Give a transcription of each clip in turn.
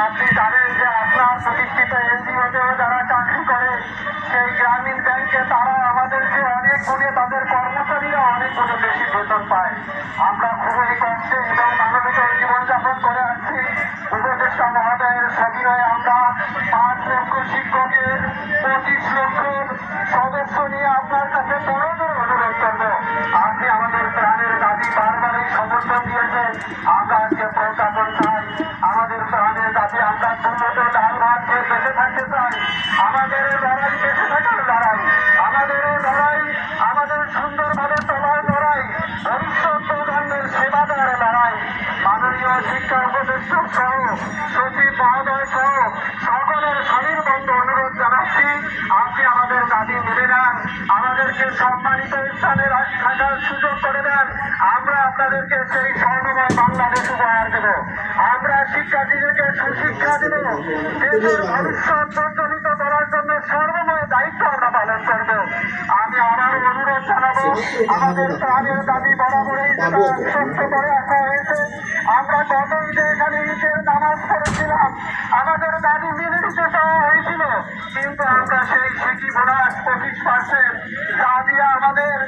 আপনি জানেন যে আপনার প্রতিষ্ঠিত এনজিওতেও যারা চাকরি করে, সেই গ্রামীণ ব্যাংকে তারা আমাদেরকে অনেক গুণে তাদের কর্মচারীরা অনেক গুণে বেশি বেতন পায়। আমরা খুবই কষ্টে এবং মানবিক জীবনযাপন করে আসছি। উপদেষ্টা মহোদয়ের সবিনয়ে আমরা পাঁচ লক্ষ শিক্ষকের, পঁচিশ লক্ষ সদস্য নিয়ে আপনার কাছে বড় অনুরোধ করব। আপনি আমাদের প্রাণের দাবি বারবারই সমর্থন দিয়েছেন। প্রাণের আমরা ডাল ভাত খেয়ে বেঁচে থাকতে চাই, আমাদের লড়াই বেঁচে থাকার লড়াই, আমাদের লড়াই, আমাদের সুন্দরভাবে চলার লড়াই, ভবিষ্যৎ প্রজন্মের সেবা দেওয়ার লড়াই, মাননীয় শিক্ষা উপদেষ্টা সহ সচিব মহোদয় সহ সকলের স্বনির্বন্ধ অনুরোধ জানাচ্ছি আপনি আমাদের দাবি মেনে নেন আমাদেরকে সম্মানিত স্থানে থাকার সুযোগ করে দেন। আমরা আপনাদেরকে সেই স্বর্ণময় বাংলাদেশ উপহার দেব। আমরা শিক্ষার্থীদেরকে সুশিক্ষা দেব। দেশের ভবিষ্যৎ প্রজ্বলিত করার জন্য সর্বময় দায়িত্ব আমরা পালন করব। আমি আমার অনুরোধ জানাব আমাদের প্রাণের দাবি বরাবরই সত্য করে আসা হয়েছে। আমরা গত ঈদে এখানে ঈদের নামাজ পড়েছিলাম আমাদের দাবি মেনে নিতে চাওয়া হয়েছিল। কিন্তু আমরা সেই সিটি বোনাস পঁচিশ পার্সেন্ট যা আমাদের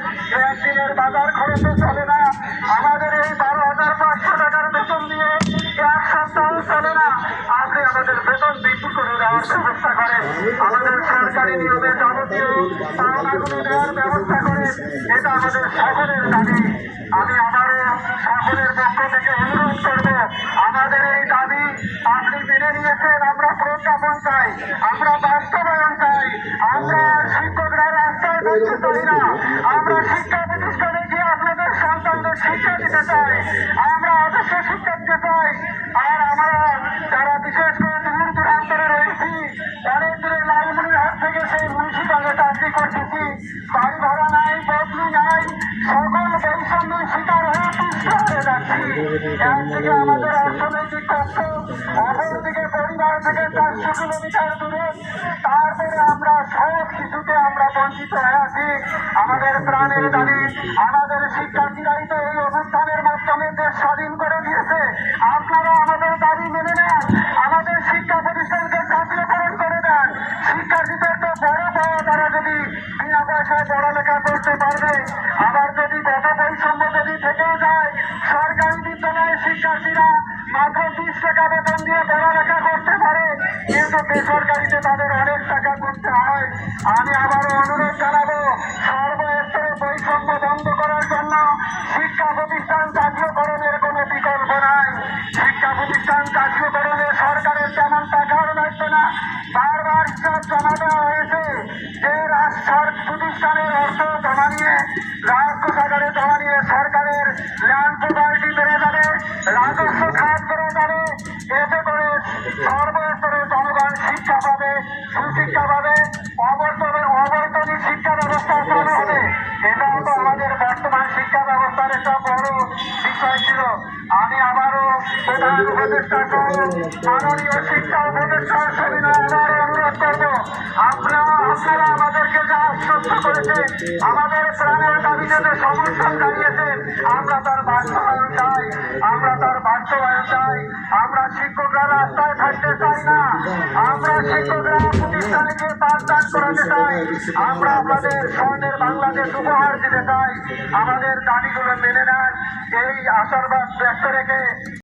একদিনের বাজার খরচে চলে না। আমাদের এই বারো হাজার পাঁচশো টাকার বেতন দিয়ে এক সপ্তাহ চলে না। আপনি আমাদের বেতন বৃদ্ধি করে দেওয়ার ব্যবস্থা করেন। আমাদের সরকারি নিয়মে যাবতীয় পাওনাগুলি দেওয়ার এটা আমাদের শিক্ষকরা আমরা শিক্ষা প্রতিষ্ঠানে গিয়ে আপনাদের সন্তানদের শিক্ষা দিতে চাই। আমরা আদর্শ শিক্ষা দিতে আর আমরা যারা বিশেষ করে দূর দূরান্তরে থেকে সেই মুন্সিপালে চাকরি করতেছি। বাড়ি ভাড়া সকল বৈষম্যের শিকার হয়ে হয়ে যাচ্ছি। একদিকে আমাদের অর্থনৈতিক কষ্ট অপরদিকে পরিবার থেকে চারশো কিলোমিটার দূরে তারপরে আমরা সব কিছুতে আমরা বঞ্চিত হয়ে আছি। আমাদের প্রাণের দাবি, আমাদের শিক্ষার্থীরাই তো এই অনুষ্ঠানের মাধ্যমে দেশ স্বাধীন করে দিয়েছে। আপনারা আমাদের দাবি মেনে নেন, আমাদের শিক্ষা পয়সায় পড়ালেখা করতে পারবে। আবার যদি গত বৈষম্য যদি থেকেও যায়, সরকারি বিদ্যালয়ের শিক্ষার্থীরা মাত্র বিশ টাকা বেতন দিয়ে পড়ালেখা করতে পারে। কিন্তু বেসরকারিতে তাদের অনেক টাকা করতে হয়। আমি আবারও অনুরোধ জানাব প্রতিষ্ঠান কার্যকরণে সরকারের তেমন টাকাও লাগবে না। বারবার জমা দেওয়া হয়েছে যে প্রতিষ্ঠানের অর্থ জমা নিয়ে রাজ্য সরকারে জমা নিয়ে সরকারের ল্যান্ড প্রপার্টি বেড়ে যাবে, রাজস্ব খাত বেড়ে যাবে। এতে করে সর্বস্তরে জনগণ শিক্ষা উপদেষ্টা মাননীয় শিক্ষা উপদেষ্টার সবিনয় আবারও অনুরোধ আমাদেরকে যা আশ্বস্ত করেছে আমাদের প্রাণের দাবিতে সমর্থন জানিয়েছেন আমরা তার বাস্তবায়ন চাই আমরা তার বাস্তবায়ন আমরা শিক্ষকরা রাস্তায় থাকতে চাই না আমরা শিক্ষকরা প্রতিষ্ঠানে গিয়ে পাঠদান করাতে চাই আমরা আপনাদের স্বর্ণের বাংলাদেশ উপহার দিতে চাই আমাদের দাবিগুলো মেনে নেন এই আশাবাদ ব্যক্ত রেখে